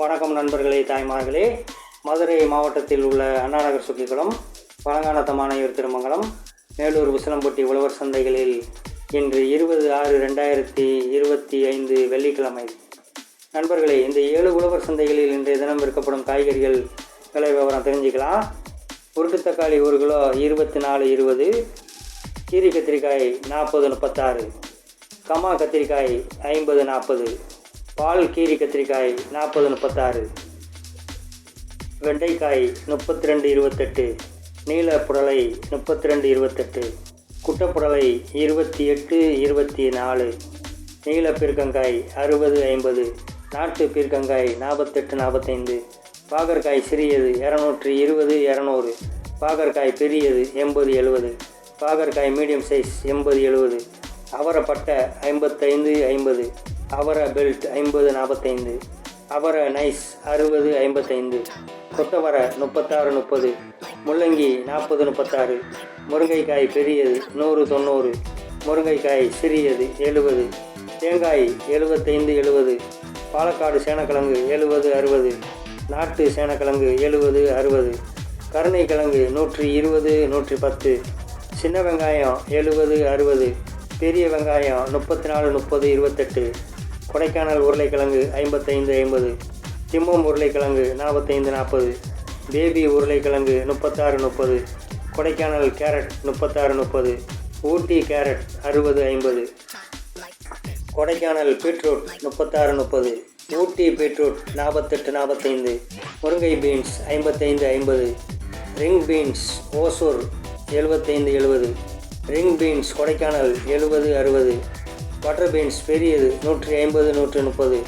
வணக்கம் நண்பர்களே தாய்மார்களே. மதுரை மாவட்டத்தில் உள்ள அண்ணாநகர் சுக்கிக்குளம் பழங்கானத்தமானையூர் திருமங்கலம் மேலூர் உசிலம்பட்டி உழவர் சந்தைகளில் இன்று இருபது ஆறு ரெண்டாயிரத்தி இருபத்தி ஐந்து வெள்ளிக்கிழமை. நண்பர்களே இந்த ஏழு உழவர் சந்தைகளில் இன்றைய தினம் விற்கப்படும் காய்கறிகள் விலை விவரம் தெரிஞ்சுக்கலாம். உருட்டு தக்காளி ஒரு கிலோ இருபத்தி நாலு இருபது கீரி கத்திரிக்காய் நாற்பது முப்பத்தாறு கமா கத்திரிக்காய் ஐம்பது நாற்பது பால் கீரி கத்திரிக்காய் நாற்பது முப்பத்தாறு. வெண்டைக்காய் முப்பத்தி ரெண்டு இருபத்தெட்டு. நீல புடலை முப்பத்தி ரெண்டு இருபத்தெட்டு. குட்டப்புடலை இருபத்தி எட்டு இருபத்தி நாலு. நீல பீர்க்கங்காய் அறுபது ஐம்பது. நாட்டு பீர்க்கங்காய் நாற்பத்தெட்டு நாற்பத்தைந்து. பாகற்காய் சிறியது இரநூற்றி இருபது இரநூறு. பாகற்காய் பெரியது எண்பது எழுபது. பாகற்காய் மீடியம் சைஸ் எண்பது எழுபது. அவரப்பட்ட ஐம்பத்தைந்து ஐம்பது. அவர பெல்ட் ஐம்பது நாற்பத்தைந்து அவர நைஸ் அறுபது ஐம்பத்தைந்து. கொத்தவர முப்பத்தாறு முப்பது. முள்ளங்கி நாற்பது முப்பத்தாறு. முருங்கைக்காய் பெரியது நூறு தொண்ணூறு. முருங்கைக்காய் சிறியது எழுபது. தேங்காய் எழுபத்தைந்து எழுபது. பாலக்காடு சேனக்கிழங்கு எழுபது அறுபது. நாட்டு சேனக்கிழங்கு எழுபது அறுபது. கருணைக்கிழங்கு நூற்றி இருபது நூற்றி பத்து. சின்ன வெங்காயம் எழுபது அறுபது. பெரிய வெங்காயம் முப்பத்தி நாலு முப்பது இருபத்தெட்டு. கொடைக்கானல் உருளைக்கிழங்கு ஐம்பத்தைந்து ஐம்பது திம்மம் உருளைக்கிழங்கு நாற்பத்தைந்து நாற்பது பேபி உருளைக்கிழங்கு முப்பத்தாறு முப்பது கொடைக்கானல் கேரட் முப்பத்தாறு முப்பது ஊட்டி கேரட் அறுபது ஐம்பது கொடைக்கானல் பீட்ரூட் முப்பத்தாறு முப்பது ஊட்டி பீட்ரூட் நாற்பத்தெட்டு நாற்பத்தைந்து முருங்கை பீன்ஸ் ஐம்பத்தைந்து ஐம்பது ரிங் பீன்ஸ் ஓசூர் எழுபத்தைந்து எழுபது ரிங் பீன்ஸ் கொடைக்கானல் எழுபது அறுபது பட்டர் பீன்ஸ் பெரியது நூற்றி ஐம்பது நூற்றி முப்பது.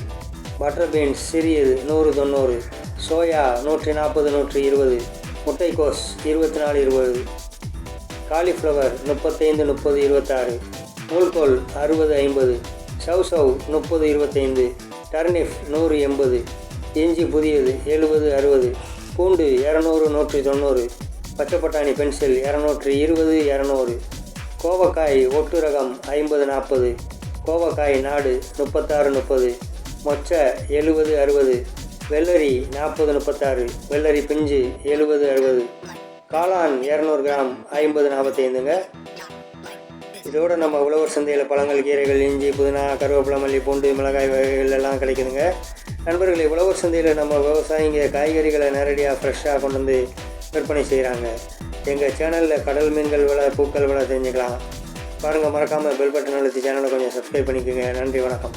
பட்டர் பீன்ஸ் சிறியது நூறு தொண்ணூறு. சோயா நூற்றி நாற்பது நூற்றி இருபது. முட்டைக்கோஸ் இருபத்தி நாலு இருபது. காலிஃப்ளவர் முப்பத்தைந்து முப்பது இருபத்தாறு. நூல்கோல் அறுபது ஐம்பது. சவ் சவ் முப்பது இருபத்தைந்து. டர்னிஃப் நூறு எண்பது. இஞ்சி புதியது எழுபது அறுபது. பூண்டு இரநூறு நூற்றி தொண்ணூறு. பச்சை பட்டாணி பென்சில் இரநூற்றி இருபது இரநூறு. கோவக்காய் ஒட்டு ரகம் ஐம்பது நாற்பது. கோவக்காய் நாடு முப்பத்தாறு முப்பது மொச்சை எழுபது அறுபது வெள்ளரி நாற்பது முப்பத்தாறு வெள்ளரி பிஞ்சு எழுபது அறுபது. காளான் இரநூறு கிராம் ஐம்பது நாற்பத்தைந்துங்க. இதோட நம்ம உழவர் சந்தையில் பழங்கள் கீரைகள் இஞ்சி புதினா கருவேப்பிலை மல்லி பூண்டு மிளகாய் வகைகள் எல்லாம் கிடைக்குதுங்க. நண்பர்களே உழவர் சந்தையில் நம்ம விவசாயிங்க காய்கறிகளை நேரடியாக ஃப்ரெஷ்ஷாக கொண்டு வந்து விற்பனை செய்கிறாங்க எங்கள் சேனலில் கடல் மீன்கள் விலை பூக்கள் விலை தெரிஞ்சுக்கலாம். பாருங்கள் மறக்காமல் பெல் பட்டன் அழுத்தி சேனலை கொஞ்சம் சப்ஸ்கிரைப் பண்ணிக்கோங்க. நன்றி வணக்கம்.